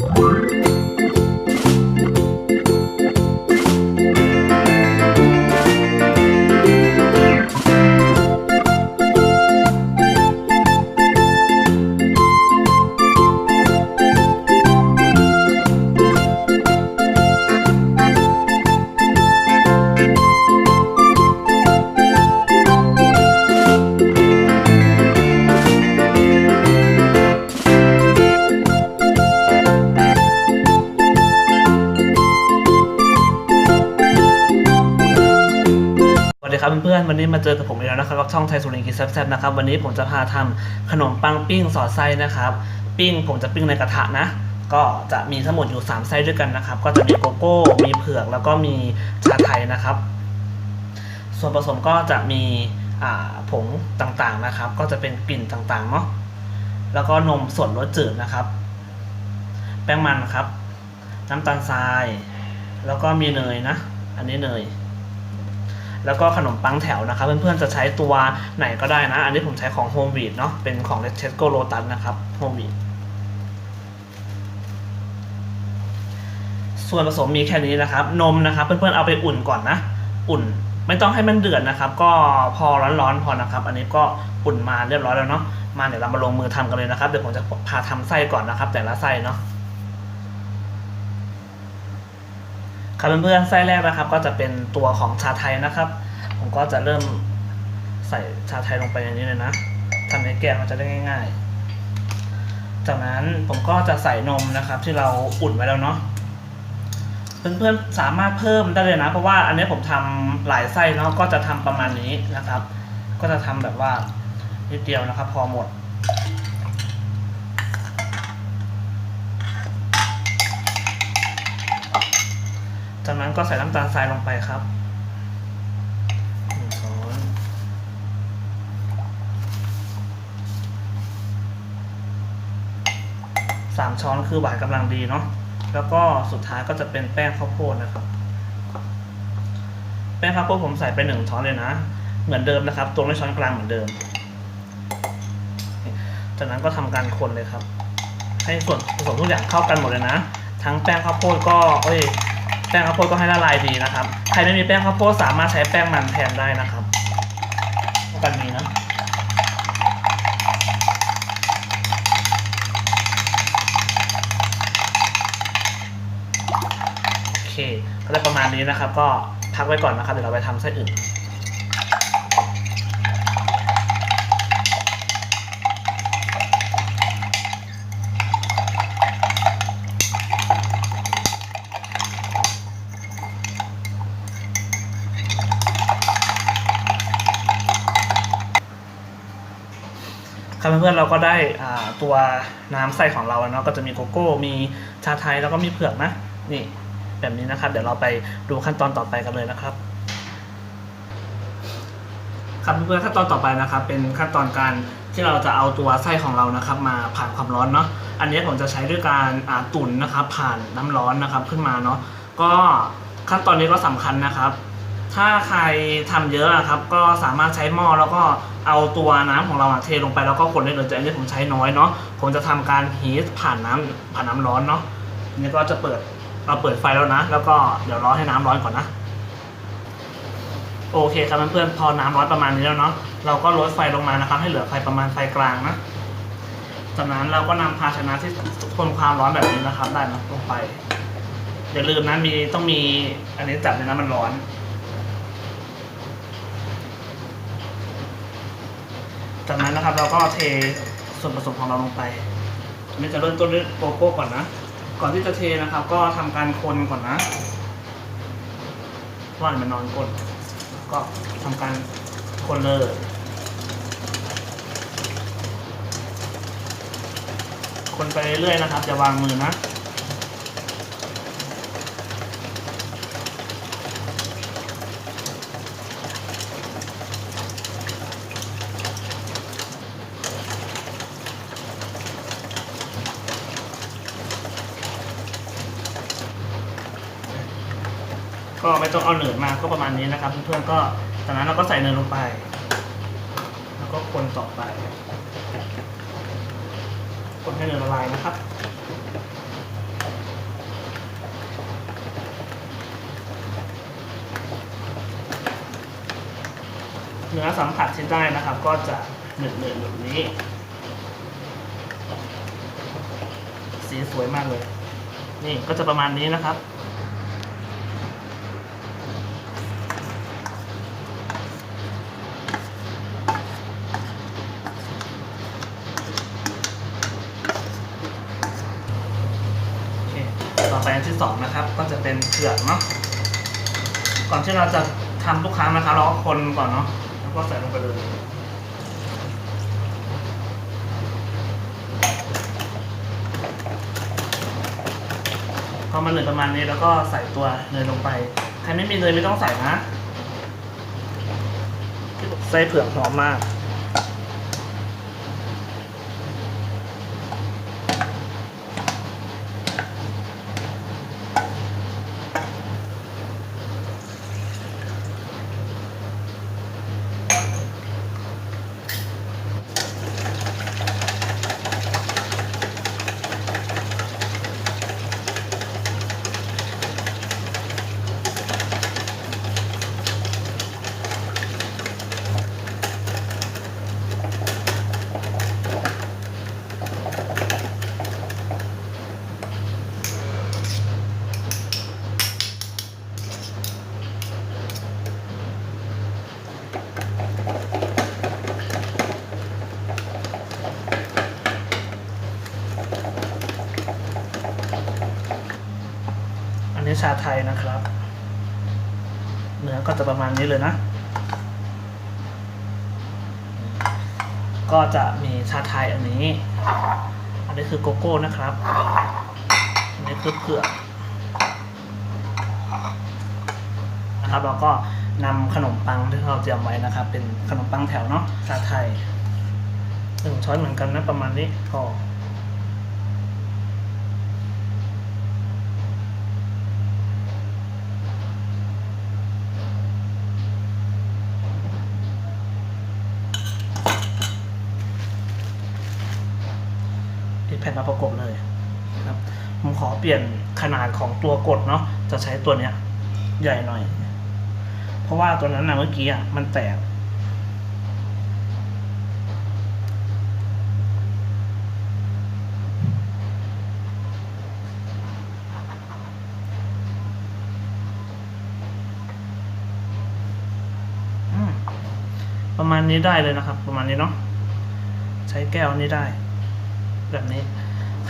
สวั วันนี้มาเจอกับผมอีกแล้วนะครับกับช่องไทยสุรินทร์กินแซ่บๆนะครับวันนี้ผมจะพาทำขนมปังปิ้งสอดไส้นะครับปิ้งผมจะปิ้งในกระทะนะ ก็จะมีทั้งหมดอยู่ 3 ไส้ด้วยกันนะครับ ก็จะมีโกโก้ มีเผือกแล้วก็มีชาไทยนะครับ ส่วนผสมก็จะมีผงต่างๆนะครับ ก็จะเป็นกลิ่นต่างๆเนาะแล้วก็นมสดรสจืดนะครับ แป้งมันครับ น้ำตาลทราย แล้วก็มีเนยนะ อันนี้เนย แล้วก็ขนมปังแถวนะครับ เพื่อนๆจะใช้ตัวไหนก็ได้นะ อันนี้ผมใช้ของ Home w e e t เนาะเป็นของ t e s c o Lotus นะครับ Home w e e t ส่วนผสมมีแค่นี้นะครับ นมนะครับ เพื่อนๆเอาไปอุ่นก่อนนะ อุ่นไม่ต้องให้มันเดือดนะครับ ก็พอร้อนๆพอนะครับ อันนี้ก็อุ่นมาเรียบร้อยแล้วเนาะมาเดี๋ยวเรามาลงมือทำกันเลยนะครับ เดี๋ยวผมจะพาทำไส้ก่อนนะครับ แต่ละไส้เนาะ ครับเพื่อนๆไส้แรกนะครับ ก็จะเป็นตัวของชาไทยนะครับ ผมก็จะเริ่มใส่ชาไทยลงไปในนี้เลยนะทำให้แกะมันจะได้ง่าย ๆ จากนั้นผมก็จะใส่นมนะครับ ที่เราอุ่นไว้แล้วเนาะเพื่อนๆสามารถเพิ่มได้เลยนะ เพราะว่าอันนี้ผมทำหลายไส้เนาะก็จะทำประมาณนี้นะครับ ก็จะทำแบบว่านิดเดียวนะครับ พอหมด จากนั้นก็ใส่น้ำตาลทรายลงไปครับหนึ่งช้อนสามช้อนคือหวานกำลังดีเนาะแล้วก็สุดท้ายก็จะเป็นแป้งข้าวโพดนะครับ แป้งข้าวโพดผมใส่ไปหนึ่งช้อนเลยนะ เหมือนเดิมนะครับตวงด้วยช้อนกลางเหมือนเดิม จากนั้นก็ทำการคนเลยครับ ให้ส่วนผสมทุกอย่างเข้ากันหมดเลยนะ ทั้งแป้งข้าวโพดก็เอ้ย แป้งข้าวโพดก็ให้ละลายดีนะครับ ใครไม่มีแป้งข้าวโพดสามารถใช้แป้งมันแทนได้นะครับกันนี้นะโอเคก็ได้ประมาณนี้นะครับ ก็พักไว้ก่อนนะครับ เดี๋ยวเราไปทำไส้อื่น เพื่อนๆเราก็ได้อ่าตัวน้ำใส่ของเราแล้วเนาะก็จะมีโกโก้ มีชาไทยแล้วก็มีเผือกนะนี่แบบนี้นะครับ เดี๋ยวเราไปดูขั้นตอนต่อไปกันเลยนะครับ ครับเพื่อนๆขั้นตอนต่อไปนะครับ เป็นขั้นตอนการที่เราจะเอาตัวไส้ของเรานะครับ มาผ่านความร้อนเนาะอันนี้ผมจะใช้ด้วยการอ่าตุ๋นนะครับ ผ่านน้ำร้อนนะครับขึ้นมาเนาะก็ขั้นตอนนี้ก็สำคัญนะครับ ถ้าใครทำเยอะอะครับ ก็สามารถใช้หม้อแล้วก็เอาตัวน้ำของเราเทลงไปแล้วก็คนได้เลยแต่อันนี้ผมใช้น้อยเนาะผมจะทำการฮีทผ่านน้ำผ่านน้ำร้อนเนาะอันนี้ก็จะเปิดเราเปิดไฟแล้วนะ แล้วก็เดี๋ยวรอให้น้ำร้อนก่อนนะ โอเคครับเพื่อนๆพอน้ำร้อนประมาณนี้แล้วเนาะเราก็ลดไฟลงมานะครับ ให้เหลือไฟประมาณไฟกลางนะจากนั้นเราก็นำภาชนะที่ทนความร้อนแบบนี้นะครับ ได้นะลงไปอย่าลืมนะมีต้องมีอันนี้จับในน้ำมันร้อน จากนั้นนะครับเราก็เทส่วนผสมของเราลงไปอันนี้จะเริ่มต้นด้วยโกโก้ก่อนนะ ก่อนที่จะเทนะครับ ก็ทำการคนก่อนนะว่านมันนอนก้นก็ทำการคนเลยคนไปเรื่อยๆนะครับอย่าวางมือนะ ก็ไม่ต้องเอาเนิร์มาก็ประมาณนี้นะครับเพื่อนๆก็จากนั้นเราก็ใส่เนิร์ลงไป แล้วก็คนต่อไป คนให้เนิร์ละลายนะครับเนื้อสัมผัสที่ได้นะครับ ก็จะเหนืดเหนืแบบนี้ สีสวยมากเลย นี่ก็จะประมาณนี้นะครับ นะครับ ก็จะเป็นเผือกเนาะก่อนที่เราจะทำทุกครั้งนะครับเราก็คนก่อนเนาะแล้วก็ใส่ลงไปเลยพอมันเหลือประมาณนี้แล้วก็ใส่ตัวเนยลงไป ใครไม่มีเนยไม่ต้องใส่นะไส้เผือกหอมมาก อัน นี้ชาไทยนะครับ เนื้อก็จะประมาณนี้เลยนะ ก็จะมีชาไทยอันนี้ อันนี้คือโกโก้นะครับ อันนี้คือเผือกนะครับแล้วก็นำขนมปังที่เราเตรียมไว้นะครับ เป็นขนมปังแถวเนาะชาไทยหนึ่งช้อนเหมือนกันนะประมาณนี้พอ แผ่นมาประกบเลยนะครับผมขอเปลี่ยนขนาดของตัวกดเนาะจะใช้ตัวเนี้ย ใหญ่หน่อย เพราะว่าตัวนั้นนะเมื่อกี้อะมันแตกประมาณนี้ได้เลยนะครับ ประมาณนี้เนาะใช้แก้วนี้ได้ แบบนี้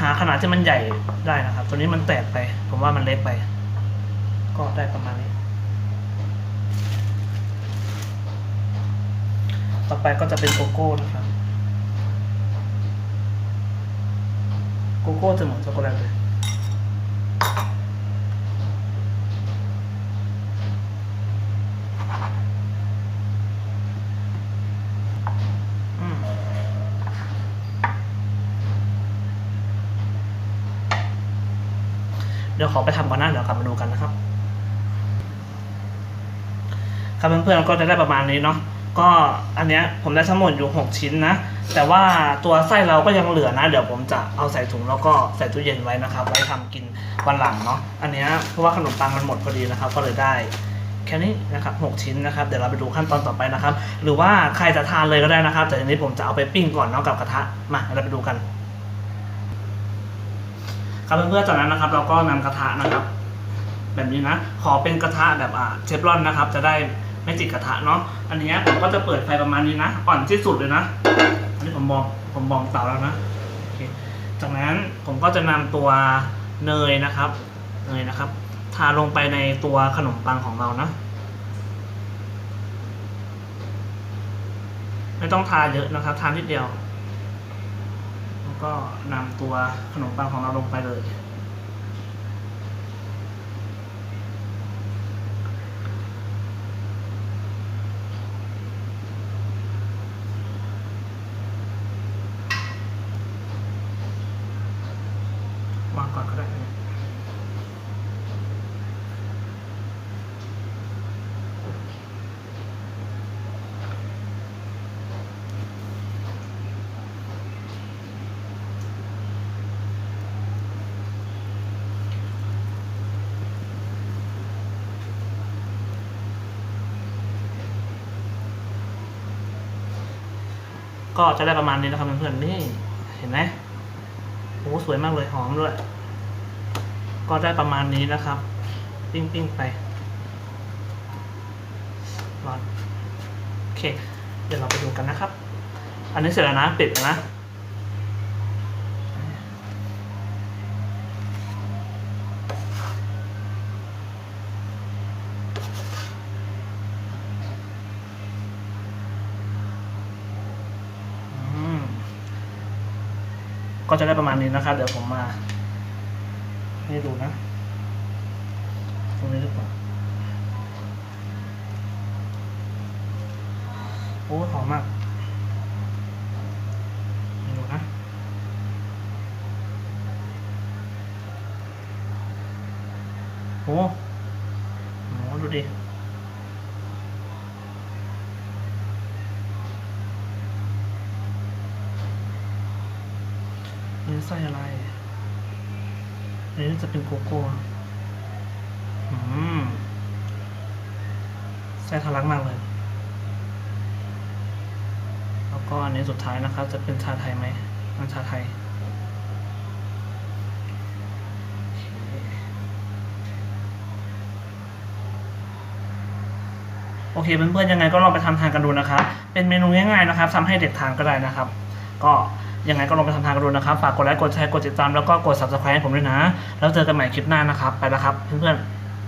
หาขนาดที่มันใหญ่ได้นะครับ ตัวนี้มันแตกไป ผมว่ามันเล็กไป ก็ได้ประมาณนี้ ต่อไปก็จะเป็นโกโก้นะครับ โกโก้จะเหมือนช็อกโกแลตเลย ดี๋ยวขอไปทำก่อนนะเดี๋ยวกลับมาดูกันนะครับ ครับเพื่อนๆก็จะได้ประมาณนี้เนาะก็อันเนี้ยผมได้ทั้งหมดอยู่ 6 ชิ้นนะ แต่ว่าตัวไส้เราก็ยังเหลือนะ เดี๋ยวผมจะเอาใส่ถุงแล้วก็ใส่ตู้เย็นไว้นะครับ ไว้ทำกินวันหลังเนาะอันเนี้ยเพราะว่าขนมปังมันหมดพอดีนะครับ ก็เลยได้แค่นี้นะครับ 6 ชิ้นนะครับ เดี๋ยวเราไปดูขั้นตอนต่อไปนะครับ หรือว่าใครจะทานเลยก็ได้นะครับ แต่ทีนี้ผมจะเอาไปปิ้งก่อนเนาะกับกระทะมาเราไปดูกัน ครับเพื่อนๆจากนั้นนะครับ เราก็นำกระทะนะครับ แบบนี้นะ ขอเป็นกระทะแบบอ่าเชฟรอนนะครับ จะได้ไม่ติดกระทะเนาะอันนี้ผมก็จะเปิดไฟประมาณนี้นะอ่อนที่สุดเลยนะอันนี้ผมมองผมมองเตาแล้วนะโอเคจากนั้นผมก็จะนำตัวเนยนะครับเนยนะครับ ทาลงไปในตัวขนมปังของเรานะไม่ต้องทาเยอะนะครับ ทานิดเดียว ก็นำตัวขนมปังของเราลงไปเลย ก็จะได้ประมาณนี้นะครับเพื่อนๆนี่เห็นไหมโอ้สวยมากเลยหอมด้วย ก็ได้ประมาณนี้นะครับ ปิ้งปิ้งไปร้อนโอเค เดี๋ยวเราไปดูกันนะครับ อันนี้เสร็จแล้วนะปิดนะ อืม ก็จะได้ประมาณนี้นะครับ เดี๋ยวผมมาให้ดูนะ ตรงนี้ดีกว่าโอ้หอมมากดูนะโอ้โหดูดิ ไส้อะไร อันนี้จะเป็นโกโก้อืมไส้ทะลักมากเลย แล้วก็อันนี้สุดท้ายนะครับ จะเป็นชาไทยไหมมันชาไทยโอเคเพื่อนๆยังไงก็ลองไปทำทานกันดูนะครับ เป็นเมนูง่ายๆนะครับทำให้เด็กทานก็ได้นะครับ ก็ ยังไงก็ลองไปทำทานกันดูนะครับ ฝากกดไลค์ กดแชร์ กดติดตาม แล้วก็กด subscribe ให้ผมด้วยนะ แล้วเจอกันใหม่คลิปหน้านะครับ ไปแล้วครับเพื่อนๆ